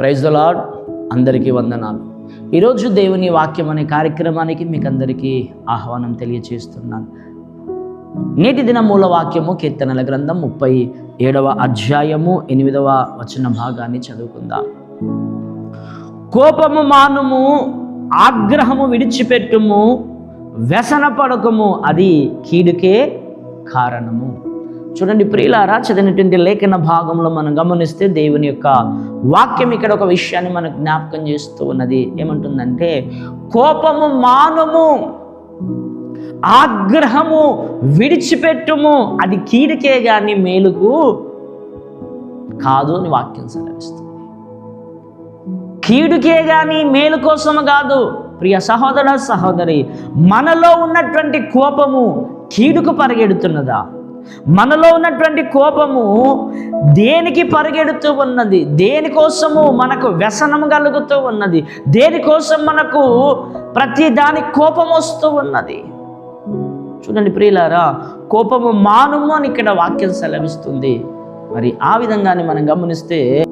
Praise the lord అందరికీ వందనాలు. ఈరోజు దేవుని వాక్యం అనే కార్యక్రమానికి మీకు అందరికీ ఆహ్వానం తెలియచేస్తున్నాను. నేటి దిన మూల వాక్యము కీర్తనల గ్రంథం ముప్పై ఏడవ అధ్యాయము ఎనిమిదవ వచన భాగాన్ని చదువుకుందాం. కోపము మానుము ఆగ్రహము విడిచిపెట్టుము వ్యసన పడకము అది కీడుకే కారణము. చూడండి ప్రియులారా చదివినటువంటి లేఖన భాగంలో మనం గమనిస్తే దేవుని యొక్క వాక్యం ఇక్కడ ఒక విషయాన్ని మనకు జ్ఞాపకం చేస్తూ ఉన్నది. ఏమంటుందంటే కోపము మానము ఆగ్రహము విడిచిపెట్టుము అది కీడుకే కానీ మేలుకు కాదు అని వాక్యం సెలవిస్తుంది. కీడుకే కానీ మేలు కోసము కాదు. ప్రియ సహోదర సహోదరి మనలో ఉన్నటువంటి కోపము కీడుకు పరిగెడుతున్నదా? మనలో ఉన్నటువంటి కోపము దేనికి పరిగెడుతూ ఉన్నది? దేనికోసము మనకు వ్యసనం కలుగుతూ ఉన్నది? దేనికోసం మనకు ప్రతి దాని కోపం వస్తూ ఉన్నది? చూడండి ప్రియులారా కోపము మానుము అని ఇక్కడ వాక్యం సెలవిస్తుంది. మరి ఆ విధంగానే మనం గమనిస్తే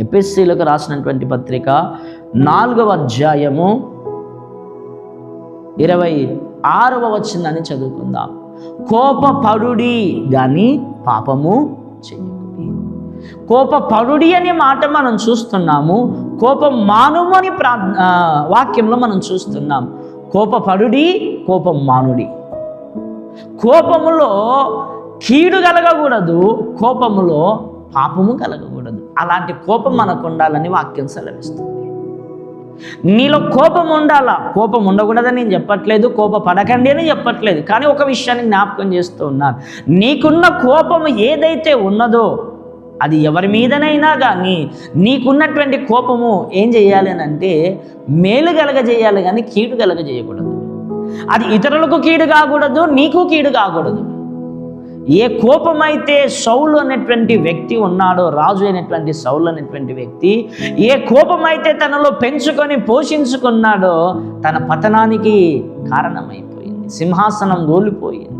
ఎపిఎస్సీలకు రాసినటువంటి పత్రిక నాలుగవ అధ్యాయము ఇరవై ఆరవ వచ్చిందని చదువుకుందాం. కోపపడుడి కానీ పాపము చేయకుడి కోపపడుడి అనే మాట మనం చూస్తున్నాము. కోపం మానుము అని ప్రా వాక్యంలో మనం చూస్తున్నాం. కోపపడుడి కోపం మానుడి కోపములో కీడు కలగకూడదు కోపములో పాపము కలగకూడదు. అలాంటి కోపం మనకు ఉండాలని వాక్యం సెలవిస్తుంది. నీలో కోపం ఉండాలా? కోపం ఉండకూడదని నేను చెప్పట్లేదు కోప పడకండి అని చెప్పట్లేదు. కానీ ఒక విషయాన్ని జ్ఞాపకం చేస్తూ ఉన్నాను నీకున్న కోపం ఏదైతే ఉన్నదో అది ఎవరి మీదనైనా కానీ నీకున్నటువంటి కోపము ఏం చేయాలి అని అంటే మేలు కలగజేయాలి కానీ కీడు కలగజేయకూడదు. అది ఇతరులకు కీడు కాకూడదు నీకు కీడు కాకూడదు. ఏ కోపమైతే సౌలు అనేటువంటి వ్యక్తి ఉన్నాడో రాజు అయినటువంటి సౌలు అనేటువంటి వ్యక్తి ఏ కోపమైతే తనలో పెంచుకొని పోషించుకున్నాడో తన పతనానికి కారణమైపోయింది సింహాసనం గోలిపోయింది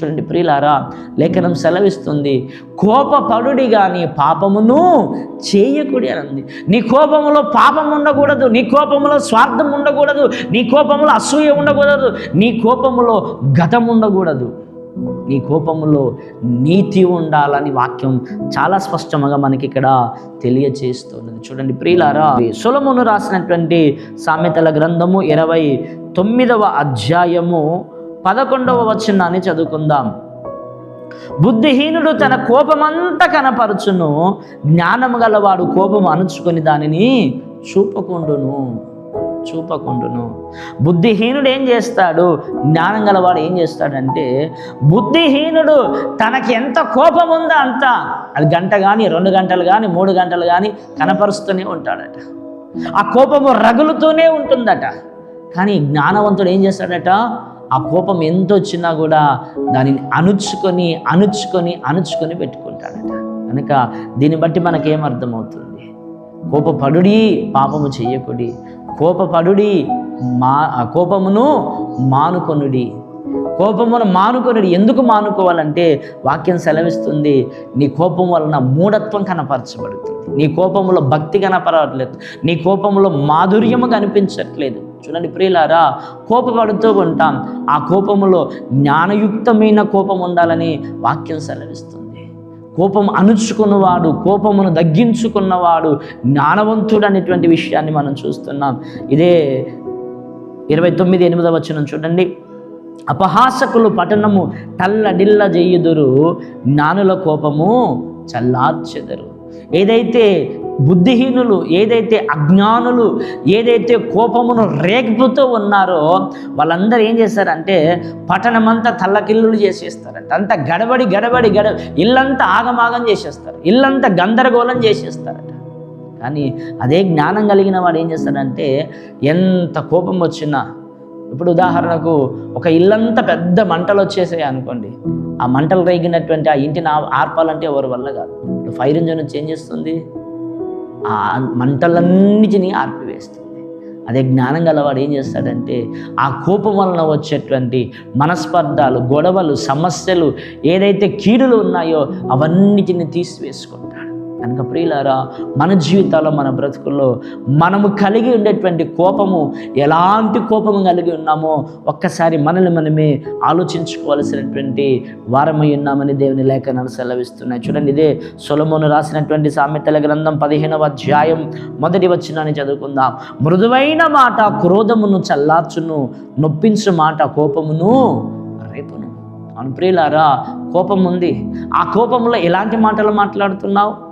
చూడండి ప్రియులారా లేఖనం సెలవిస్తుంది కోపపడుడి కానీ పాపమును చేయకుడి అని ఉంది నీ కోపములో పాపం ఉండకూడదు నీ కోపములో స్వార్థం ఉండకూడదు నీ కోపములో అసూయ ఉండకూడదు నీ కోపములో గతం ఉండకూడదు. నీ కోపములో నీతి ఉండాలని వాక్యం చాలా స్పష్టంగా మనకి ఇక్కడ తెలియజేస్తుంది చూడండి ప్రియులారా సులమును రాసినటువంటి సామెతల గ్రంథము ఇరవై తొమ్మిదవ అధ్యాయము పదకొండవ వచనాన్ని చదువుకుందాం. బుద్ధిహీనుడు తన కోపమంతా కనపరచును జ్ఞానము గలవాడు కోపం అణుచుకొని దానిని చూపకుండును. చూపకుండును. బుద్ధిహీనుడు ఏం చేస్తాడు? జ్ఞానం గలవాడు ఏం చేస్తాడంటే బుద్ధిహీనుడు తనకి ఎంత కోపం ఉందో అంత. అది గంట కానీ రెండు గంటలు కానీ మూడు గంటలు కానీ కనపరుస్తూనే ఉంటాడట. ఆ కోపము రగులుతూనే ఉంటుందట. కానీ జ్ఞానవంతుడు ఏం చేస్తాడట? ఆ కోపం ఎంత వచ్చినా కూడా దానిని అణుచుకొని అణుచుకొని అణుచుకొని పెట్టుకుంటాడట. కనుక దీన్ని బట్టి మనకేమర్థమవుతుంది కోపపడుడి పాపము చేయకుడి. కోపపడుడి మా ఆ కోపమును మానుకొనుడి. కోపమును మానుకొనుడి. ఎందుకు మానుకోవాలంటే వాక్యం సెలవిస్తుంది నీ కోపం వలన మూఢత్వం కనపరచబడుతుంది. నీ కోపంలో భక్తి కనపడట్లేదు. నీ కోపంలో మాధుర్యము కనిపించట్లేదు. చూడండి ప్రియులారా కోపపడుతూ ఉంటాం. ఆ కోపములో జ్ఞానయుక్తమైన కోపం ఉండాలని వాక్యం సెలవిస్తుంది. కోపం అణుచుకున్నవాడు కోపమును తగ్గించుకున్నవాడు జ్ఞానవంతుడు అనేటువంటి విషయాన్ని మనం చూస్తున్నాం. ఇదే ఇరవై తొమ్మిది ఎనిమిదవ వచనం చూడండి. అపహాసకులు పట్టణము తల్లడిల్ల చేయుదురు జ్ఞానుల కోపము చల్లార్చెదరు. ఏదైతే బుద్ధిహీనులు ఏదైతే అజ్ఞానులు ఏదైతే కోపమును రేగిపోతూ ఉన్నారో వాళ్ళందరూ ఏం చేస్తారంటే పట్టణమంతా తల్లకిల్లులు చేసేస్తారంట. అంత గడబడి గడబడి గడ ఇల్లంతా ఆగమాగం చేసేస్తారు. ఇల్లంతా గందరగోళం చేసేస్తారట. కానీ అదే జ్ఞానం కలిగిన వాడు ఏం చేస్తాడంటే ఎంత కోపం వచ్చినా ఇప్పుడు ఉదాహరణకు ఒక ఇల్లంతా పెద్ద మంటలు వచ్చేసాయి అనుకోండి. ఆ మంటలు రేగినటువంటి ఆ ఇంటిని ఆర్పాలంటే ఎవరి వల్ల కాదు. ఇప్పుడు ఫైర్ ఇంజన్ వచ్చి ఏం చేస్తుంది? ఆ మంటలన్నిటినీ ఆర్పివేస్తుంది. అదే జ్ఞానం గలవాడు ఏం చేస్తాడంటే ఆ కోపం వలన వచ్చేటువంటి మనస్పర్ధాలు గొడవలు సమస్యలు ఏదైతే కీడులు ఉన్నాయో అవన్నిటిని తీసివేసుకుంటాడు. కనుక ప్రియులారా మన జీవితాల్లో మన బ్రతుకుల్లో మనము కలిగి ఉండేటువంటి కోపము ఎలాంటి కోపము కలిగి ఉన్నామో ఒక్కసారి మనల్ని మనమే ఆలోచించుకోవాల్సినటువంటి వారమై ఉన్నామని దేవుని లేఖనాలు సెలవిస్తున్నాయి. చూడండి ఇదే సొలమును రాసినటువంటి సామెతల గ్రంథం పదిహేనవ అధ్యాయం మొదటి వచ్చినాన్ని చదువుకుందాం. మృదువైన మాట క్రోధమును చల్లార్చును నొప్పించు మాట కోపమును రేపును. అవును ప్రియులారా కోపం ఉంది. ఆ కోపంలో ఎలాంటి మాటలు మాట్లాడుతున్నావు?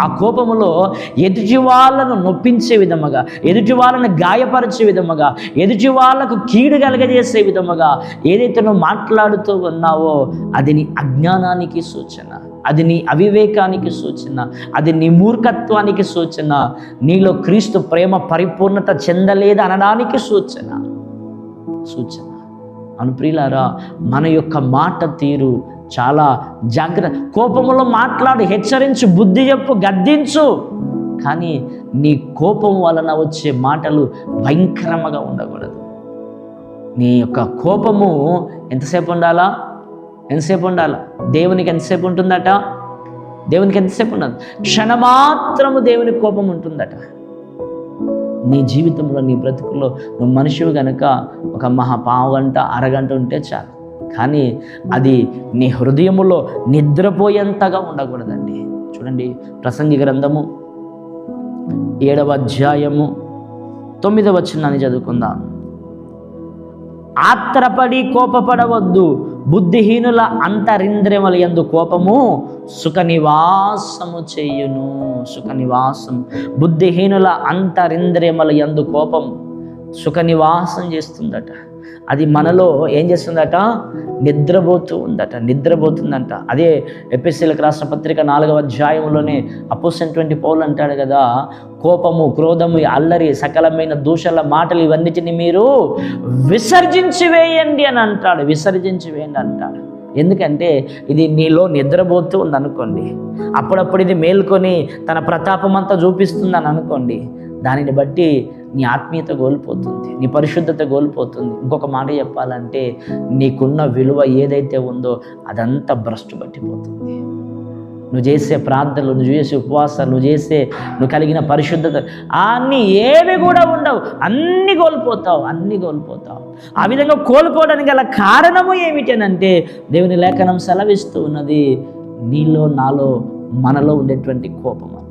ఆ కోపములో ఎదుటి వాళ్ళను నొప్పించే విధముగా ఎదుటి వాళ్ళను గాయపరిచే విధముగా ఎదుటి వాళ్ళకు కీడు కలగజేసే విధముగా ఏదైతే నువ్వు మాట్లాడుతూ ఉన్నావో అది నీ అజ్ఞానానికి సూచన అది నీ అవివేకానికి సూచన అది నీ మూర్ఖత్వానికి సూచన నీలో క్రీస్తు ప్రేమ పరిపూర్ణత చెందలేదు అనడానికి సూచన సూచన. అనుప్రియులారా మన యొక్క మాట తీరు చాలా జాగ్రత్త కోపములో మాట్లాడు హెచ్చరించు బుద్ధి చెప్పు గద్దించు. కానీ నీ కోపం వలన వచ్చే మాటలు భయంకరంగా ఉండకూడదు. నీ యొక్క కోపము ఎంతసేపు ఉండాలా? ఎంతసేపు ఉండాలా? దేవునికి ఎంతసేపు ఉంటుందట? దేవునికి ఎంతసేపు ఉండదు? క్షణమాత్రము దేవునికి కోపం ఉంటుందట. నీ జీవితంలో నీ బ్రతుకులో నువ్వు మనిషివి కనుక ఒక మహా పావు అరగంట ఉంటే చాలు. కానీ అది నీ హృదయములో నిద్రపోయేంతగా ఉండకూడదండి. చూడండి ప్రసంగి గ్రంథము ఏడవ అధ్యాయము తొమ్మిదవ చిన్నాన్ని చదువుకుందాం. ఆత్రపడి కోపపడవద్దు. బుద్ధిహీనుల అంతరింద్రియముల ఎందు కోపము సుఖ నివాసము చేయును సుఖ నివాసం బుద్ధిహీనుల అంతరింద్రియముల యందు కోపం సుఖ నివాసం చేస్తుందట. అది మనలో ఏం చేస్తుందట? నిద్రపోతూ ఉందట నిద్రపోతుందంట. అదే ఎపిసిలకు రాష్ట్ర పత్రిక నాలుగవ అధ్యాయంలోనే అపోసినటువంటి పౌలు అంటాడు కదా కోపము క్రోధము అల్లరి సకలమైన దూషల మాటలు ఇవన్నిటిని మీరు విసర్జించి వేయండి అని అంటాడు విసర్జించి వేయండి అంటాడు. ఎందుకంటే ఇది నీలో నిద్రపోతూ ఉందనుకోండి. అప్పుడప్పుడు ఇది మేల్కొని తన ప్రతాపం అంతా చూపిస్తుందని అనుకోండి. దానిని బట్టి నీ ఆత్మీయత కోల్పోతుంది నీ పరిశుద్ధత కోల్పోతుంది. ఇంకొక మాట చెప్పాలంటే నీకున్న విలువ ఏదైతే ఉందో అదంతా భ్రష్టు పట్టిపోతుంది. నువ్వు చేసే ప్రార్థనలు నువ్వు చేసే ఉపవాసాలు నువ్వు చేసే నువ్వు కలిగిన పరిశుద్ధత అన్నీ ఏవి కూడా ఉండవు. అన్నీ కోల్పోతావు అన్నీ కోల్పోతావు. ఆ విధంగా కోల్పోవడానికి గల కారణము ఏమిటనంటే దేవుని లేఖనం సెలవిస్తూ ఉన్నది నీలో నాలో మనలో ఉండేటువంటి కోపం అంట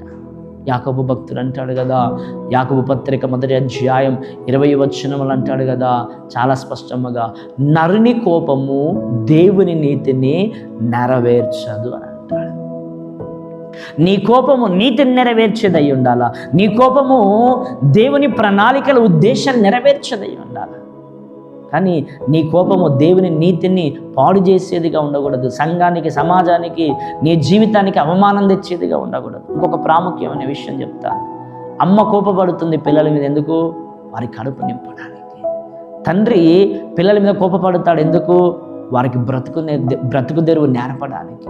యాకబు భక్తుడు అంటాడు కదా యాకబు పత్రిక మొదటి అధ్యాయం ఇరవై వచనములు అంటాడు కదా చాలా స్పష్టముగా నరుని కోపము దేవుని నీతిని నెరవేర్చదు అని నీ కోపము నీతిని నెరవేర్చేదై ఉండాలా? నీ కోపము దేవుని ప్రణాళికల ఉద్దేశాన్ని నెరవేర్చేదై ఉండాలా? కానీ నీ కోపము దేవుని నీతిని పాడు చేసేదిగా ఉండకూడదు. సంఘానికి సమాజానికి నీ జీవితానికి అవమానం తెచ్చేదిగా ఉండకూడదు. ఇంకొక ప్రాముఖ్యమైన విషయం చెప్తా. అమ్మ కోపపడుతుంది పిల్లల మీద ఎందుకు? వారి కడుపు నింపడానికి. తండ్రి పిల్లల మీద కోపపడతాడు ఎందుకు? వారికి బ్రతుకునే బ్రతుకు తెరువు నేర్పడానికి.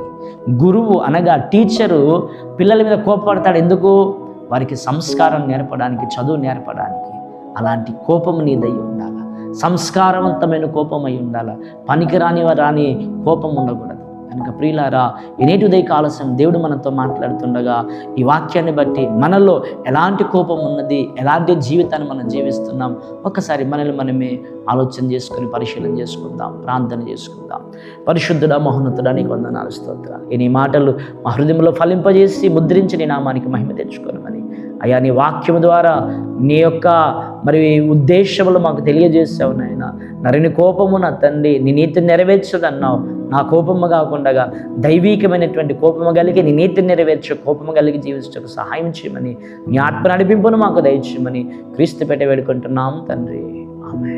గురువు అనగా టీచరు పిల్లల మీద కోపపడతాడు. ఎందుకు? వారికి సంస్కారం నేర్పడానికి చదువు నేర్పడానికి. అలాంటి కోపం నీదై ఉండాలి? సంస్కారవంతమైన కోపం అయి ఉండాలి? పనికిరాని రాని కోపం ఉండకూడదు. కనుక ప్రియులారా ఇనేటి ఉదయ కాలసం దేవుడు మనతో మాట్లాడుతుండగా ఈ వాక్యాన్ని బట్టి మనలో ఎలాంటి కోపం ఉన్నది ఎలాంటి జీవితాన్ని మనం జీవిస్తున్నాం ఒక్కసారి మనల్ని మనమే ఆలోచన చేసుకుని పరిశీలన చేసుకుందాం ప్రార్థన చేసుకుందాం. పరిశుద్ధుడ మహోన్నతుడా నీకు వందనాలు స్తోత్రాలు. ఈ నీ మాటలు మా హృదయంలో ఫలింపజేసి ముద్రించి నీ నామానికి మహిమ తెచ్చుకోనమని. అయ్యా నీ వాక్యం ద్వారా నీ యొక్క మరి ఉద్దేశములు మాకు తెలియజేసావు నాయన. నరిని కోపము నా తండ్రి నీ నీతిని నెరవేర్చదన్నావు. నా కోపము కాకుండా దైవీకమైనటువంటి కోపము కలిగి నీ నీతిని నెరవేర్చే కోపము కలిగి జీవించకు సహాయం చేయమని నీ ఆత్మ నడిపింపును మాకు దయచేయమని క్రీస్తు పెట్ట వేడుకుంటున్నాం తండ్రి. ఆమె